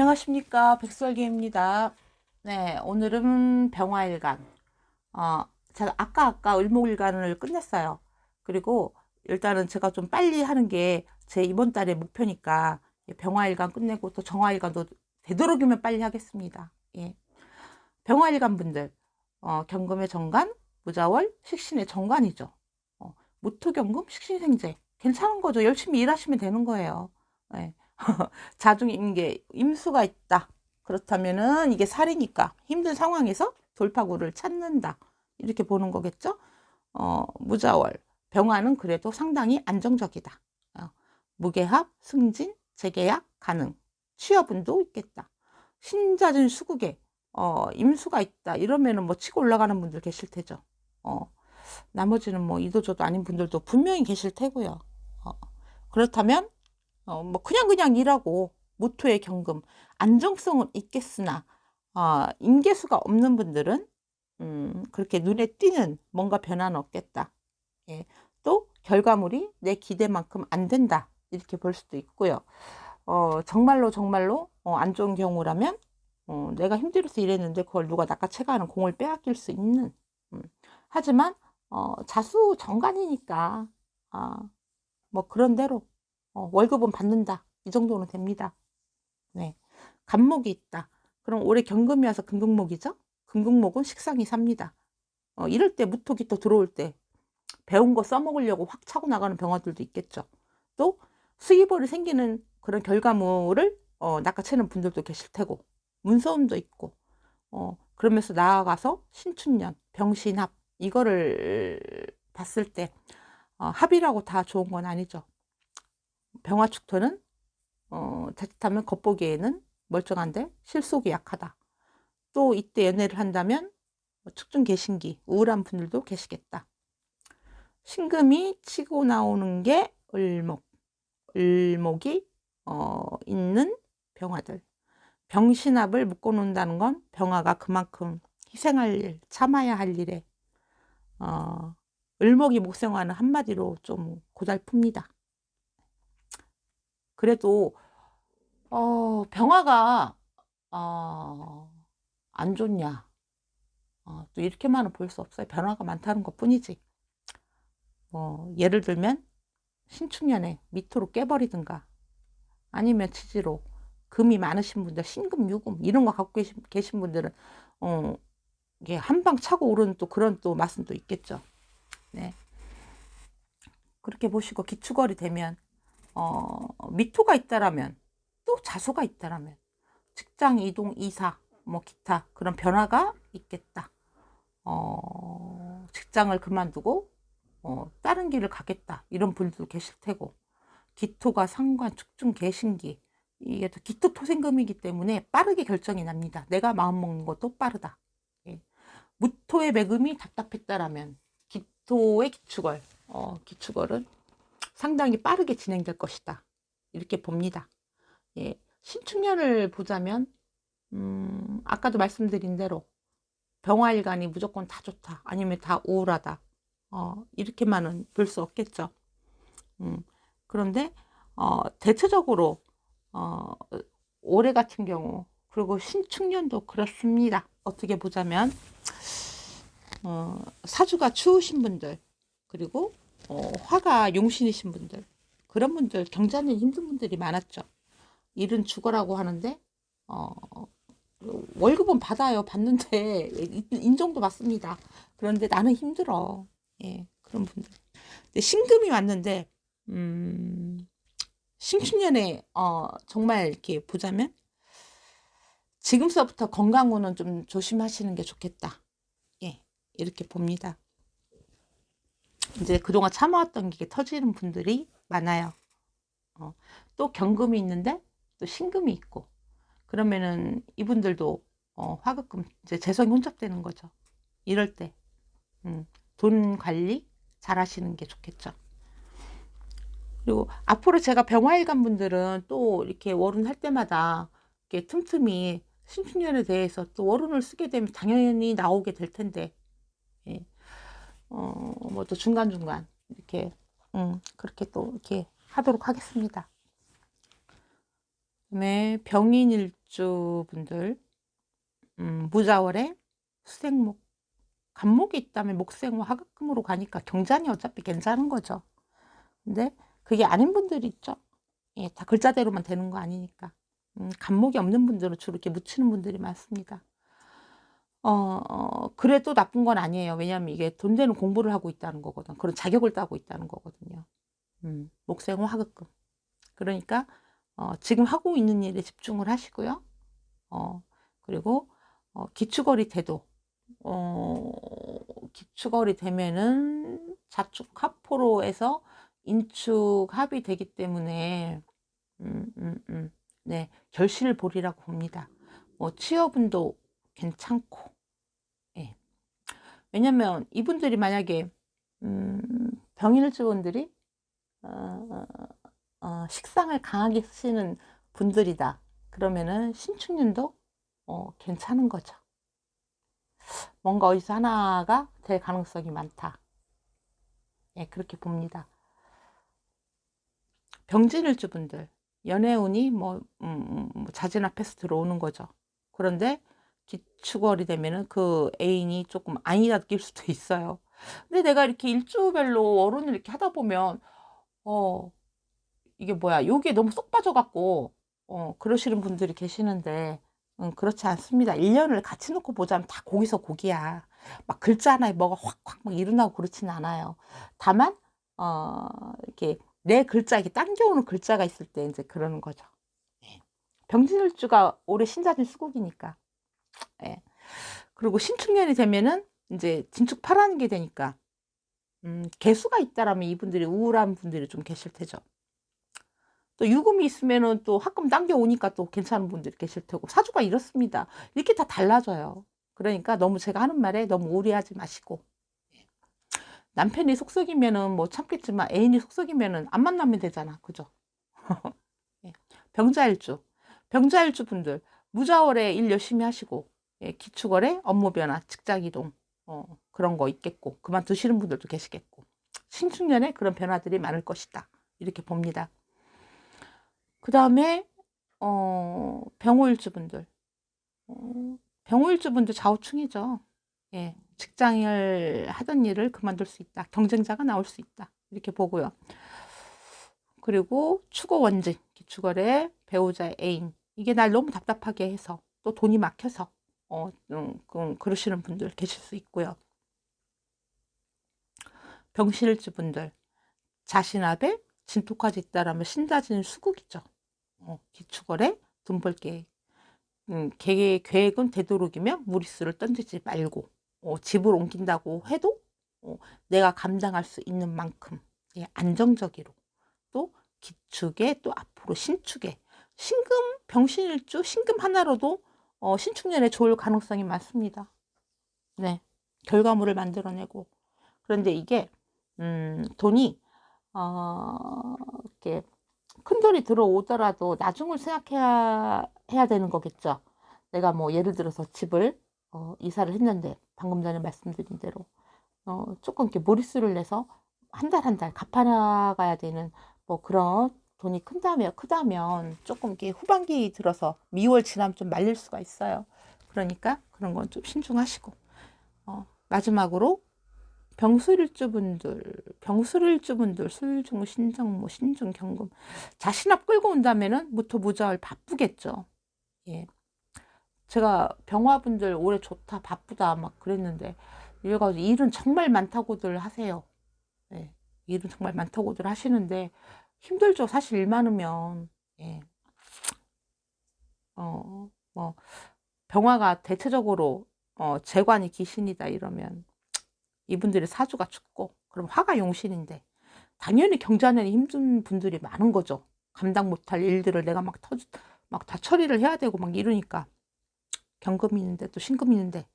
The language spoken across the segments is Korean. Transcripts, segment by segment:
안녕하십니까 백설기입니다. 네 오늘은 병화일간 어 제가 아까 아까 을목일간을 끝냈어요. 그리고 일단은 제가 좀 빨리 하는 게 제 이번 달의 목표니까 병화일간 끝내고 또 정화일간도 되도록이면 빨리 하겠습니다. 예. 병화일간 분들 어, 경금의 정관, 무자월, 식신의 정관이죠. 어, 무토경금, 식신생재 괜찮은 거죠. 열심히 일하시면 되는 거예요. 예. 자중인게 임수가 있다. 그렇다면은 이게 살이니까 힘든 상황에서 돌파구를 찾는다. 이렇게 보는 거겠죠. 어, 무자월 병화는 그래도 상당히 안정적이다. 어, 무계합, 승진, 재계약 가능. 취업운도 있겠다. 신자진 수국에 어, 임수가 있다. 이러면은 뭐 치고 올라가는 분들 계실 테죠. 어, 나머지는 뭐 이도저도 아닌 분들도 분명히 계실 테고요. 어, 그렇다면 어, 뭐 그냥 그냥 일하고 모토의 경금 안정성은 있겠으나 어, 인계수가 없는 분들은 음, 그렇게 눈에 띄는 뭔가 변화는 없겠다. 예. 또 결과물이 내 기대만큼 안 된다. 이렇게 볼 수도 있고요. 어, 정말로 정말로 어, 안 좋은 경우라면 어, 내가 힘들어서 일했는데 그걸 누가 낚아채가는 공을 빼앗길 수 있는 음. 하지만 어, 자수 정관이니까 아, 뭐 그런 대로 어, 월급은 받는다. 이 정도는 됩니다. 네. 간목이 있다. 그럼 올해 경금이 와서 금금목이죠? 금금목은 식상이 삽니다. 어, 이럴 때 무토기 또 들어올 때 배운 거 써먹으려고 확 차고 나가는 병화들도 있겠죠. 또 수입월이 생기는 그런 결과물을 어, 낚아채는 분들도 계실 테고 문서움도 있고 어, 그러면서 나아가서 신춘년, 병신합 이거를 봤을 때 어, 합이라고 다 좋은 건 아니죠. 병화축토는 어, 자칫하면 겉보기에는 멀쩡한데 실속이 약하다. 또 이때 연애를 한다면 뭐 축중 개신기, 우울한 분들도 계시겠다. 신금이 치고 나오는 게 을목, 을목이 어, 있는 병화들. 병신합을 묶어놓는다는 건 병화가 그만큼 희생할 일, 참아야 할 일에 어, 을목이 목생화는 한마디로 좀 고달픕니다. 그래도 어, 병화가 어, 안 좋냐? 어, 또 이렇게만은 볼 수 없어요. 변화가 많다는 것 뿐이지. 뭐 예를 들면 신축년에 밑으로 깨버리든가 아니면 치지로 금이 많으신 분들 신금 유금 이런 거 갖고 계신, 계신 분들은 어, 이게 한 방 차고 오르는 또 그런 또 맛은 또 있겠죠. 네. 그렇게 보시고 기축월이 되면 어, 미토가 있다라면 또 자수가 있다라면 직장 이동 이사 뭐 기타 그런 변화가 있겠다. 어, 직장을 그만두고 어, 다른 길을 가겠다 이런 분들도 계실 테고 기토가 상관 축중 개신기 이게 또 기토 토생금이기 때문에 빠르게 결정이 납니다. 내가 마음 먹는 것도 빠르다. 예. 무토의 매금이 답답했다라면 기토의 기축월 어, 기축월은 상당히 빠르게 진행될 것이다. 이렇게 봅니다. 예, 신축년을 보자면 음, 아까도 말씀드린 대로 병화일간이 무조건 다 좋다. 아니면 다 우울하다. 어, 이렇게만은 볼 수 없겠죠. 음, 그런데 어, 대체적으로 어, 올해 같은 경우 그리고 신축년도 그렇습니다. 어떻게 보자면 어, 사주가 추우신 분들 그리고 어, 화가 용신이신 분들 그런 분들 경자는 힘든 분들이 많았죠. 일은 죽어라고 하는데 어, 월급은 받아요. 받는데 인정도 받습니다. 그런데 나는 힘들어. 예, 그런 분들. 근데 신금이 왔는데 음, 신축년에 어, 정말 이렇게 보자면 지금서부터 건강운은 좀 조심하시는 게 좋겠다. 예, 이렇게 봅니다. 이제 그동안 참아왔던 게 터지는 분들이 많아요. 어, 또 경금이 있는데 또 신금이 있고 그러면은 이분들도 어, 화급금 이제 재성이 혼잡되는 거죠. 이럴 때 음, 돈 관리 잘 하시는 게 좋겠죠. 그리고 앞으로 제가 병화일 간 분들은 또 이렇게 월운 할 때마다 이렇게 틈틈이 신축년에 대해서 또 월운을 쓰게 되면 당연히 나오게 될 텐데 예. 어, 뭐 또 중간중간 이렇게, 음, 그렇게 또 이렇게 하도록 하겠습니다. 그다음에 병인 일주, 일주 분들, 음, 무자월에 수생목, 간목이 있다면 목생화 하급금으로 가니까 경잔이 어차피 괜찮은 거죠. 근데 그게 아닌 분들이 있죠. 예, 다 글자대로만 되는 거 아니니까. 음, 간목이 없는 분들은 주로 이렇게 묻히는 분들이 많습니다. 어, 어, 그래도 나쁜 건 아니에요. 왜냐하면 이게 돈 되는 공부를 하고 있다는 거거든. 그런 자격을 따고 있다는 거거든요. 음, 목생화 하급금. 그러니까 어, 지금 하고 있는 일에 집중을 하시고요. 어, 그리고 어, 기축월이 돼도 어, 기축월이 되면은 자축 합포로에서 인축 합이 되기 때문에 음, 음, 음, 네 결실볼이라고 봅니다. 뭐 취업운도 괜찮고, 예. 왜냐면 이분들이 만약에 음, 병일주분들이 어, 어, 식상을 강하게 쓰시는 분들이다. 그러면은 신축년도 어, 괜찮은 거죠. 뭔가 어디서 하나가 될 가능성이 많다. 예, 그렇게 봅니다. 병진일주 분들 연애운이 뭐, 음, 음, 뭐 자진 앞에서 들어오는 거죠. 그런데 기축월이 되면은 그 애인이 조금 아니다 느낄 수도 있어요. 근데 내가 이렇게 일주별로 월운을 이렇게 하다 보면 어 이게 뭐야 여기에 너무 쏙 빠져갖고 어 그러시는 분들이 계시는데 음, 그렇지 않습니다. 1년을 같이 놓고 보자면 다 거기서 거기야. 막 글자 하나에 뭐가 확확 막 일어나고 그렇지는 않아요. 다만 어 이렇게 내 글자 이렇게 당겨오는 글자가 있을 때 이제 그러는 거죠. 예. 병진일주가 올해 신자진 수국이니까. 예. 그리고 신축년이 되면은 이제 진축 파라는 게 되니까 음, 개수가 있다라면 이분들이 우울한 분들이 좀 계실 테죠. 또 유금이 있으면은 또 합금 당겨 오니까 또 괜찮은 분들이 계실 테고 사주가 이렇습니다. 이렇게 다 달라져요. 그러니까 너무 제가 하는 말에 너무 오해하지 마시고 예. 남편이 속썩이면은 뭐 참겠지만 애인이 속썩이면은 안 만나면 되잖아. 그죠? 예. 병자일주. 병자일주 분들 무자월에 일 열심히 하시고 예, 기축월에 업무 변화, 직장 이동 어, 그런 거 있겠고 그만두시는 분들도 계시겠고 신축년에 그런 변화들이 많을 것이다. 이렇게 봅니다. 그 다음에 어, 병호일주 분들 어, 병호일주 분들 좌우충이죠. 예, 직장을 하던 일을 그만둘 수 있다. 경쟁자가 나올 수 있다. 이렇게 보고요. 그리고 추고 원진, 기축월에 배우자의 애인. 이게 날 너무 답답하게 해서 또 돈이 막혀서 어, 음, 그, 그러시는 분들 계실 수 있고요. 병실주 분들 자신 앞에 진토까지 있다라면 신다진 수국이죠. 어, 기축월에 돈벌 계획. 음, 계획, 계획은 되도록이면 무리수를 던지지 말고 어, 집을 옮긴다고 해도 어, 내가 감당할 수 있는 만큼 예, 안정적으로 또 기축에 또 앞으로 신축에 신금 병신일주 신금 하나로도 어, 신축년에 좋을 가능성이 많습니다. 네, 결과물을 만들어내고 그런데 이게 음, 돈이 어, 이렇게 큰 돈이 들어오더라도 나중을 생각해야 해야 되는 거겠죠. 내가 뭐 예를 들어서 집을 어, 이사를 했는데 방금 전에 말씀드린 대로 어, 조금 이렇게 무리수를 내서 한 달 한 달 갚아나가야 되는 뭐 그런 돈이 큰다면 크다면 조금 이렇게 후반기 들어서 미월 지나면 좀 말릴 수가 있어요. 그러니까 그런 건 좀 신중하시고 어, 마지막으로 병술일주 분들 병술일주 분들 술중 신정모 신중 경금 자신 앞 끌고 온다면은 무토 무자월 바쁘겠죠. 예. 제가 병화분들 올해 좋다 바쁘다 막 그랬는데 이래가지고 일은 정말 많다고들 하세요. 예. 일은 정말 많다고들 하시는데 힘들죠. 사실 일 많으면. 예. 어, 뭐, 병화가 대체적으로, 어, 재관이 귀신이다 이러면 이분들의 사주가 죽고, 그럼 화가 용신인데, 당연히 경자년이 힘든 분들이 많은 거죠. 감당 못할 일들을 내가 막 터, 막다 처리를 해야 되고 막 이러니까. 경금이 있는데 또 신금이 있는데,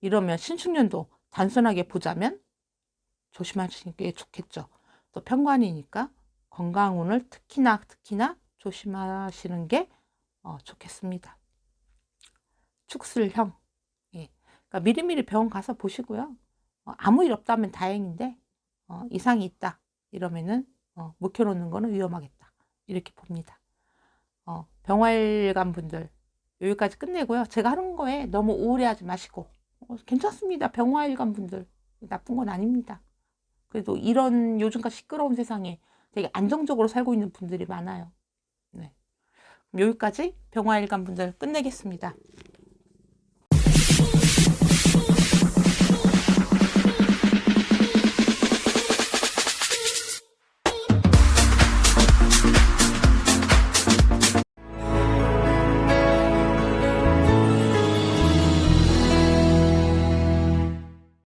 이러면 신축년도 단순하게 보자면 조심하시는 게 좋겠죠. 또 편관이니까 건강운을 특히나 특히나 조심하시는 게 어, 좋겠습니다. 축술형. 예. 그러니까 미리미리 병원 가서 보시고요. 어, 아무 일 없다면 다행인데 어, 이상이 있다 이러면은 어, 묵혀놓는 거는 위험하겠다 이렇게 봅니다. 어, 병활관 분들 여기까지 끝내고요. 제가 하는 거에 너무 우울해하지 마시고 어, 괜찮습니다. 병화일관 분들 나쁜 건 아닙니다. 그래도 이런 요즘같이 시끄러운 세상에 되게 안정적으로 살고 있는 분들이 많아요. 네. 여기까지 병화일관 분들 끝내겠습니다.